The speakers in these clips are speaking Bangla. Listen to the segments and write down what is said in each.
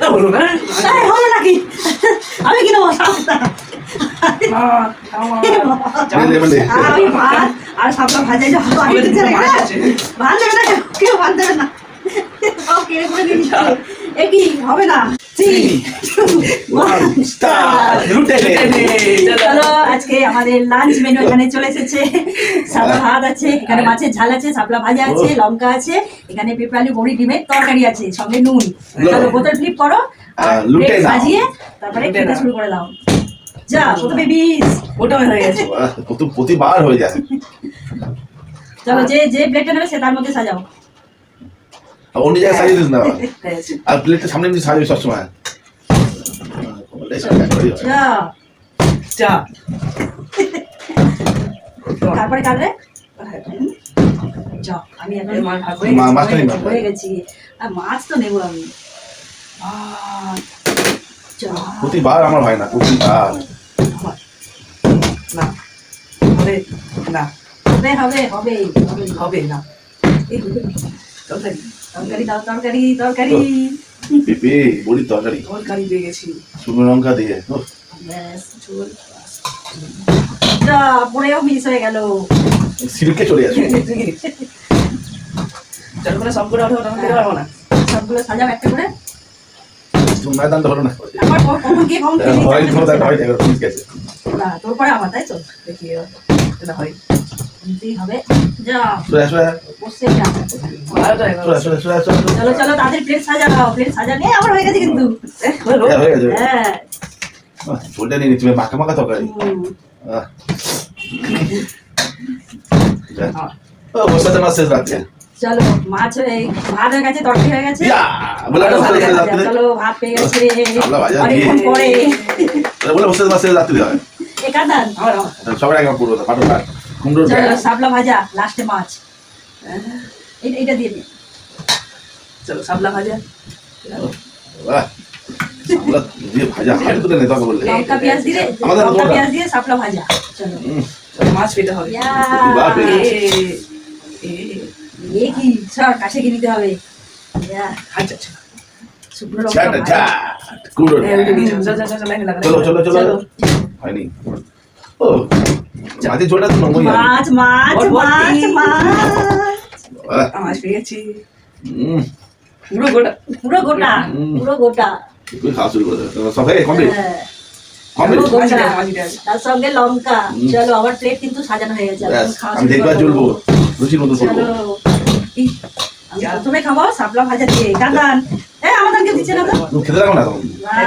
না হলো না হলো নাকি আমি কি নেব সাতটা মা, আমার। দে, দে, দে। আর ওই ভাত আর সাতটা ভাজা যে আমি। ভাত দেবে না কেউ, কেউ ভাত দেবে না সব কেড়ে করে দিয়ে দিচ্ছে হবে না। Three, one, start. লুটে নে। চলো আজকে আমাদের লাঞ্চ মেনু এখানে চলে এসেছে। সাদা ভাত আছে এখানে মাছের ঝাল আছে সাপলা ভাজা আছে লঙ্কা আছে এখানে পেঁপে বড়ি ডিমের তরকারি আছে সঙ্গে নুন। চলো বোতল ফ্লিপ করো। সাজিয়ে তারপরে খেতে শুরু করে দাও। যা ওটা হয়ে গেছে। বাহ, প্রতিবার হয়ে যায়। চলো যে যে প্লেটটা নেবে সে তার মধ্যে সাজাও। অন্য জায়গায় সাজিয়ে দিস না। আর প্লেটটা সামনে নিয়ে সাজাবি সবসময়। তারপরে কাটলে যা আমি হয়ে গেছি, আর মাছ তো নেব আমি। প্রতিবার আমার হয় না প্রতিবার। না হবে না। হবে হবে হবে হবে হবে না। এই তরকারি দাও তরকারি তরকারি। পেঁপে বড়ির তরকারি। তরকারি পেয়ে গেছি শুকনো লঙ্কা দিয়ে পড়েও মিস হয়ে গেল। সিল্কে চলে আসবে। চল করে সব করে ওটা খেতে পারব না। সবগুলো সাজাও একটা করে। ময়দানটা হলো না। আমার কখন কে কখন হয় নিচ্ছে? হয় ঠিক আছে। না তোর পরে আমার তাই তো? দেখি এটা হয়। হবে। চলো চলো তাদের প্লেট সাজাও প্লেট আমার হয়ে গেছে কিন্তু। হ্যাঁ, হয়ে হ্যাঁ। ঝোলটা নিয়ে মাখা মাখা তরকারি। মাছ শেষ চলো মাছ হয়ে ভাত হয়ে গেছে তরকারি হয়ে গেছে। ইয়া, চলো ভাত পেয়ে গেছে। অনেকক্ষণ পরে। বলে মাছ শেষ রাত্রে হয় আগে পুরো পাঠো। কাট কুমড়োর সাবলা ভাজা লাস্টে মাছ। এটা দিয়ে দিন চলো সাবলা ভাজা। মাছ পেতে হবে। কি? সর কাছে কি নিতে হবে? আচ্ছা আচ্ছা চলো। চলো। চলো। হয়নি। ও মাঝে ঝোলটা তো নমই মাছ মাছ ওর মাছ ভর্তি। মাছ। আ, মাছ পেয়ে গেছি। হুম পুরো গোটা পুরো গোটা হুম। পুরো গোটা। তুই খাওয়া শুরু সব হয়ে কমপ্লিট কমপ্লিট পুরো গোটা। মাছ দিয়ে, মাছ দিয়ে। তার সঙ্গে লঙ্কা। চলো আমার প্লেট কিন্তু সাজানো হয়ে গেছে ব্যাস, খাওয়া আমি দেখবার চলবো রুচির মতো করব। চলো। এই, আমি প্রথমে খাব সাপলা ভাজা দিয়ে। কাঁদান এ আমাদেরকে দিচ্ছে না তো? খেতে লাগো না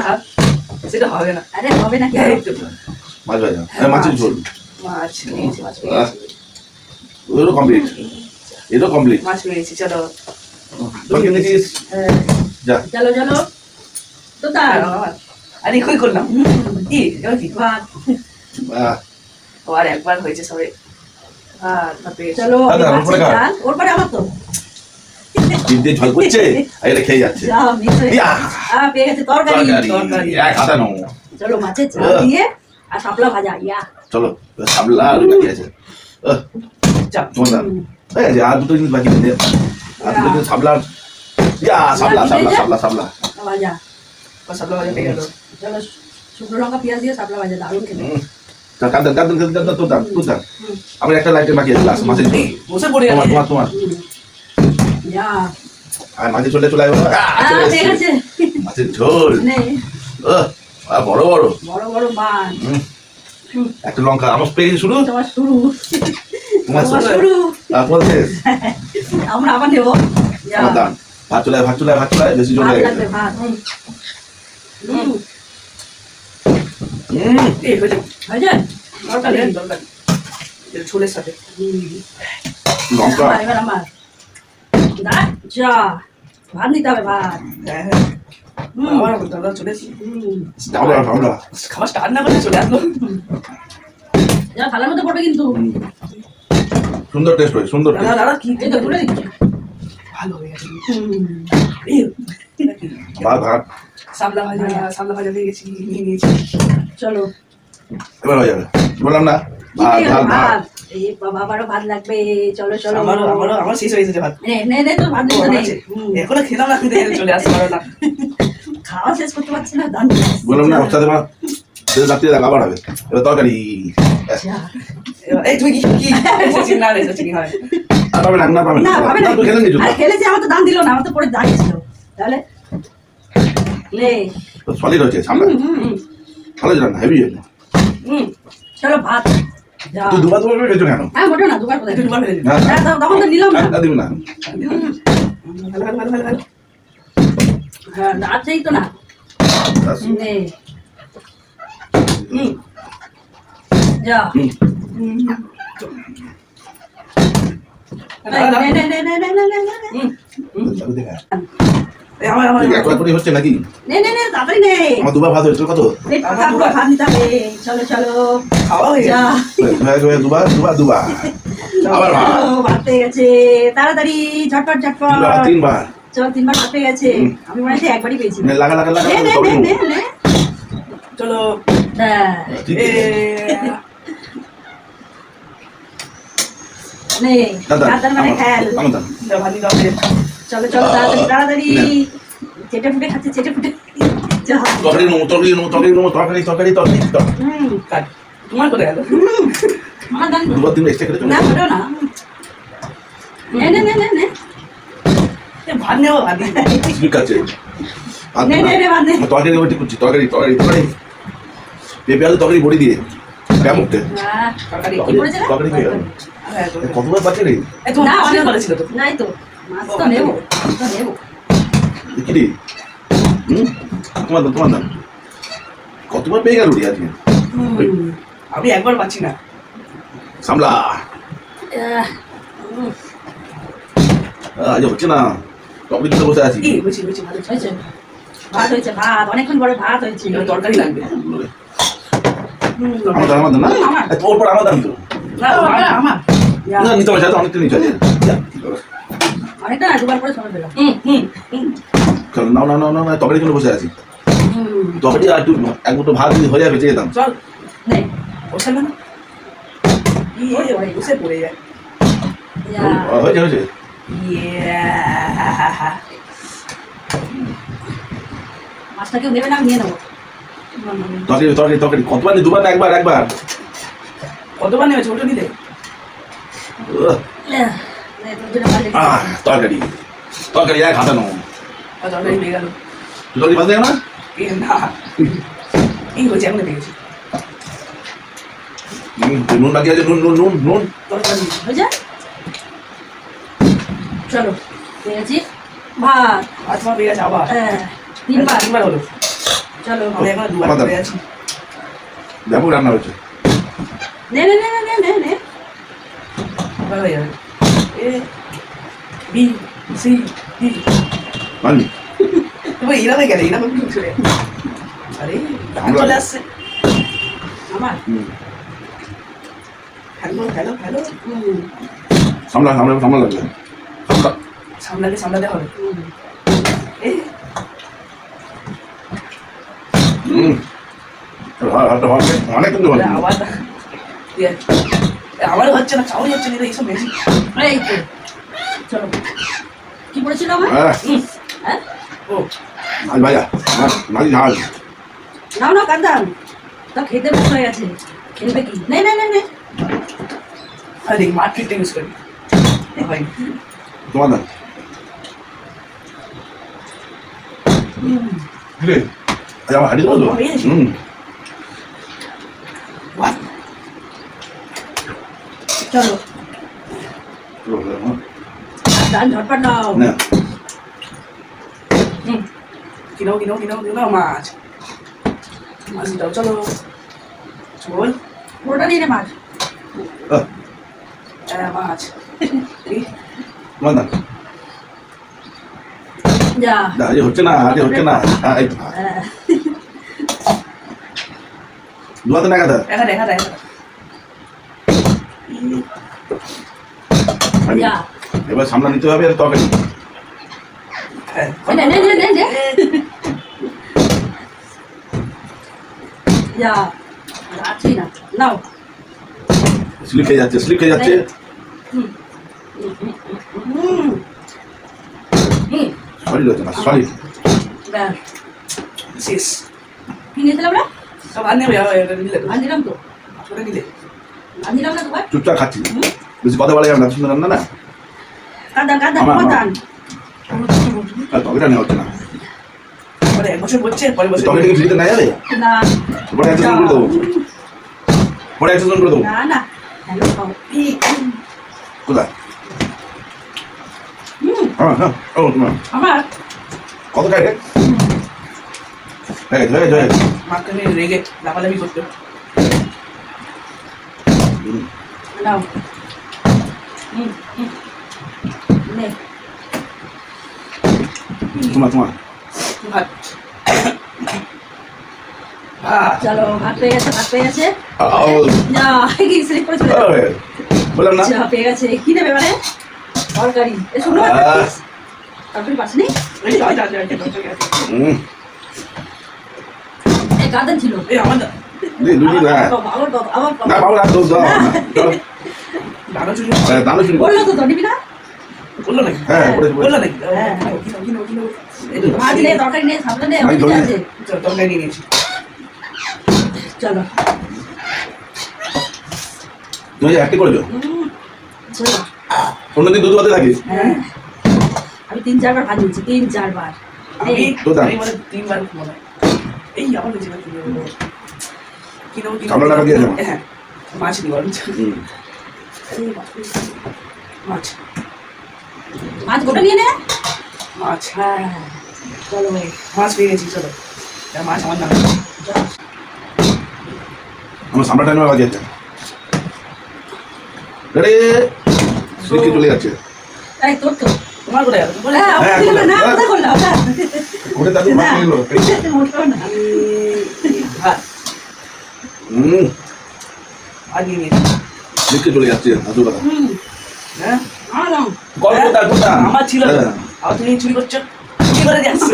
খা। সেটা হবে না। আরে হবে মাছ ভাজা। হ্যাঁ মাছের ঝোল। মাছ নিয়েছি মাছ। ওদেরও কমপ্লিট এটাও কমপ্লিট মাছ পেয়ে গেছি চলো। তোর কি দেখছিস হ্যাঁ, যা। চলো চলো। তো তার আরে কই করলাম। কি? এবার কি? ভাত। ও আর একবার হয়েছে সবে। চলো ওর পরে আমার তো। ঝল করছে? আর এটা খেয়ে যাচ্ছে। তরকারি তরকারি। এক হাতা নাও চলো মাছের ঝাল দিয়ে আর সাপলা ভাজা ইয়া। চলো সাবলা আর বাকি আছে। তোমার হয়ে গেছে আর দুটো জিনিস বাকি আছে। আর দুটো জিনিস সাবলা ইয়া সাবলা সাবলা সাবলা সাবলা ভাজা। সাবলা ভাজা পেয়ে গেল। চলো শুকনো লঙ্কা পেঁয়াজ দিয়ে সাপলা ভাজা দারুণ খেতে। কাঁদান কাঁদান কাঁদান কাঁদান তোর দাম তোর দাম। হুম। আমি একটা লাইটে বাকি আছে লাস্ট মাছের ঝোল। এই, বসে পড়ে তোমার তোমার তোমার। ইয়া আর মাঝে চলে চলে আসবে মাছের ঝোল। নে, আহ, আর বড় বড়? বড় বড় মাছ। একটা লঙ্কা আমার পেয়ে শুরু? তোমার শুরু। তোমার শুরু। শেষ? আমরা আবার নেব। আমার দাম ভাত চলে ভাত চলে ভাত চলে বেশি হয়ে এটা ঝোলের সাথে। লঙ্কা। ভাত নিতে হবে ভাত। হ্যাঁ হ্যাঁ চলে এসেছি। আমরা আমরা খাবার স্টার্ট না করে চলে আসলো যা থালার মধ্যে পড়বে কিন্তু সুন্দর টেস্ট হয় সুন্দর দাদা দাদা কি এই তো দিচ্ছি ভালো হয়ে গেছে ভাত ভাত সাবলা ভাজা সাবলা ভাজা পেয়ে গেছি নিয়ে নিয়েছি চলো এবার হয়ে যাবে বললাম না ভাত ভাত ভাত ভাত এই বাবা আবারও ভাত লাগবে চলো চলো আমারও আমারও আমার শেষ হয়ে গেছে ভাত নে নে নে তো ভাত ও, নিতে আমার নে আছে। হুম। এখনও খেলাম না চলে আসতে পারো না খাওয়া শেষ করতে পারছি না দান। বললাম না সাথে মা সেটা রাত্রে দেখ আবার হবে। এবার তরকারি। এই তুমি কি কি না রে চিনি হয়? আর পাবে না না পাবে না। হবে না। না, তো খেলেন কিছু আর খেলেছে আমার তো দান দিল না আমার তো পরে দাঁড়িয়েছিল তাহলে? লে। সলিড হয়েছে সামনে। ভালো হেভি হয়েছে। হুম। চলো ভাত। তুই দুবার দুবার করে কেন? হ্যাঁ মোটেও না দুবার দুবার হ্যাঁ। হ্যাঁ, তখন তো নিলাম না। দিবি না। ভালো ভালো ভালো ভালো ভালো। হ্যাঁ তো না তাড়াতাড়ি আমার গেছে তাড়াতাড়ি ঝটপট ঝটপট তিনবার চল তিনবার কাটে গেছে। আমি মনে হচ্ছে একবারই পেয়েছি। লাগা লাগা লাগা চলো। চলো তাড়াতাড়ি চেটে ফুটে খাচ্ছে চেটে ফুটে। তরকারি নেব তরকারি নেব তরকারি নেব তরকারি তরকারি তরকারি তোমার করে গেল? দুবার দিন এক্সট্রা করে না না। भन्ने हो भने स्पिकर चाहिँ তরকারি ওটি করছি তরকারি তরকারি তরকারি। পেঁপে আলু তরকারি ভরে দিয়ে ব্যায়াম তরকারি খেয়ে গেল কতবার বাঁচে রে? তোমার দাম তোমার দাম। কতবার পেয়ে গেল রে আজকে? আমি একবার পাচ্ছি না। সামলা। হচ্ছে না। তরকারি দিতে বসে আছি। ভাত হয়েছে? ভাত অনেকক্ষণ পরে ভাত হয়েছে। তরকারি লাগবে। আমার দাম না। তোর পর আমার দাম তো। না আমার নিতে পারছি অনেকটা নিচে অনেকটা না দুবার করে সময় পেলাম। হুম হুম হুম। চলো নাও নাও নাও নাও নাও, তরকারি জন্য বসে আছি? হুম, তরকারি আর একটু এক মুঠো ভাত যদি হয়ে যাবে চেয়ে দাম চল নে, বসে না? ইয়ে বসে পড়ে যায়। হয়েছে হয়েছে। মাছটা কেউ নেবে না নিয়ে নেব। তরকারি তরকারি তরকারি। দুবার না একবার একবার। কতবার নেবে ছোট নিলে। তরকারি। তরকারি এক হাতানো তরকারি নিয়ে গেল। তরকারি ভাত না? এই হচ্ছে আমি দেখেছি। নুন বাকি আছে? নুন নুন নুন নুন। তরকারি হয়ে যায়? চলো পেয়েছি ভাত। আজ তোমার পেয়ে গেছে আবার। আহ, তিনবার। তিনবার হলো। চলো আমি এখন দুবার দাও। আছি রান্না হয়েছে। নে নে নে নে নে নে। যাবে। A B C D. মানি তুমি এরামে গেলে এরামে কি চলে আরে চলে আসছে। আমার? হ্যালো হ্যালো হ্যালো হুম। সামলা সামলা সামলা লাগবে। সামলাতে সামলাতে হবে। অনেক কিন্তু ইয়ে, আমার হচ্ছে না চাউনি হচ্ছে না এইসব বেশি চলো। কি পড়েছিল হ্যাঁ।, হ্যাঁ। ও ভাইয়া মাঝি ঝাল। নাও না কান্দান। তো খেতে বসে হয়ে গেছে। খেলবে কি? নে নে নে তোমার 그래. 야, 많이 넣어줘. 응. 와. চলো ডাল ঝটপট দাও না হুম কিনো কিনো কিনো কিনো মাছ মাছ দাও চলো চল ওটা নিয়ে নে মাছ মাছ মাছ না হচ্ছে না আরে হচ্ছে না। এই দুয়াতে না কথা একা দেখা দেখা। এবার সামলা নিতে হবে আর তবে। স্লিপ হয়ে যাচ্ছে স্লিপ হয়ে যাচ্ছে। হুম। সলিড হচ্ছে হ্যাঁ। না সলিড শেষ। ভেঙে দিলাম না সব আনে আনলাম তো। ছোট নিলে। আনলাম না তোমার চুপচাপ খাচ্ছি। বেশি কথা বলা যাবে না সুন্দর রান্না না? কাদান কাদান কাদান টমেটো নেওয়া হচ্ছে না। এক বছর বলছে পরের বছর টমেটো কি না যাবে? না। পরে একশো করে দেবো। পরে একশো করে দেবো। না না। কোথায়? আমার। কত খাই রে গেছে গেছে গেছে মাকে নিয়ে রেগে লাফালাফি করতে নাও। হুম হুম। নে। তোমার তোমার। ভাত। ভাত। চলো ভাত পেয়ে গেছে ভাত পেয়ে গেছে। যা কি স্লিপ করে চলে বললাম না? পেয়ে গেছে। কি নেবে মানে? তরকারি। তরকারি এই গার্ডেন ছিল। চলো। দানো শুরু করো। হ্যাঁ হ্যাঁ। চল, তরকারি নিয়ে নিয়েছি চলো তুমি যে অ্যাক্টিং করেছ হুম, চলো অন্যদিন দুধ ভাতে থাকি হ্যাঁ আমি তিন চারবার ভাত দিয়েছি তিন চারবার আমি এই, কোথায়? আমি মানে তিনবার মনে হয়। এই আমার কাছে না, কি নেব? কি নেব, কি নেব? কামড়া টাকা দিয়েছ? হ্যাঁ মাছ নিবো আমি। হুম। এই বাপরে। মাছ মাছ গোটা নিয়ে নে মাছ হ্যাঁ চলো মাছ পেয়ে গেছি চলো এটা মাছ আমার নাম আমার সামনে টাইমে বাকি আছে রে সিটকে চলে যাচ্ছে। এই তোর তো তোমার কোথায় গেল? বলে হ্যাঁ হ্যাঁ, না, হ্যাঁ। করলাম ওটা? ওটা তাদের নিল মোটেও না। ভাত হুম। আর নিয়ে নিয়েছি চলে যাচ্ছে আসল কথা হুম, হ্যাঁ আমার। গল্প আমার ছিল। আর তুমি চুরি করছ? চুরি করে যাচ্ছ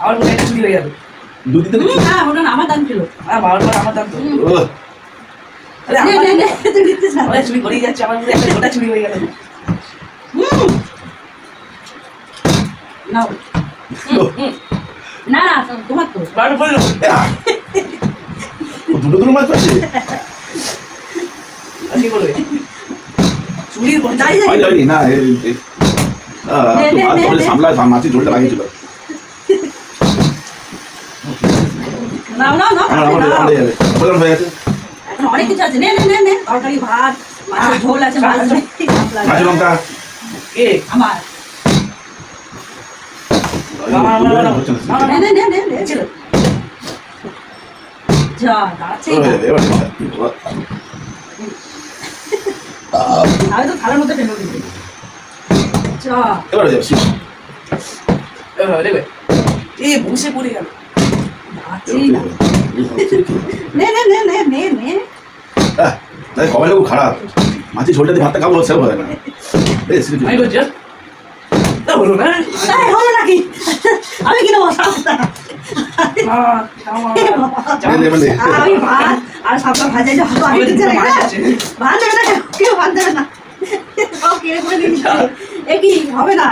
আমার চুরি হয়ে গেল? হ্যাঁ, ওটা আমার দাম ছিল। বাবার আমার দাম তো চুরি করেই যাচ্ছে আমার মধ্যে একটা গোটা চুরি হয়ে গেল। না, না, তোমার তো। বারো বলল আহ! ও দুটো দুটো মাছ পাচ্ছে? যাই, যাই। হয় যায়নি না নে, নে, অনেক কিছু আছে নে নে নে নে তরকারি ভাত মাছের ঝোল আছে মাছ নেই, শাপলা কাঁচা আছে। লঙ্কা কে আমার আমার আমার আমার হচ্ছে না, আমার নে নে নে নে নে ছিল যা দাঁড়াচ্ছেই হয়ে না। যাবে, এবার আমি তো থালার মধ্যে ফেলে দিবি যা এবার হয়ে যাবে শিব। এবার দেখবে এ বসে পড়ে গেল দাঁড়াচ্ছেই না নে নে নে নে নে নে আহ, তাই কবে লোক খারাপ। মাছের ঝোলটা দিয়ে ভাতটা খাব সেও হয় না। আমি কিনা আর সাপটা ভাজা যে আমি মাছ না। ভাত দেবে না কেউ, কেউ ভাত দেবে না। হবে না?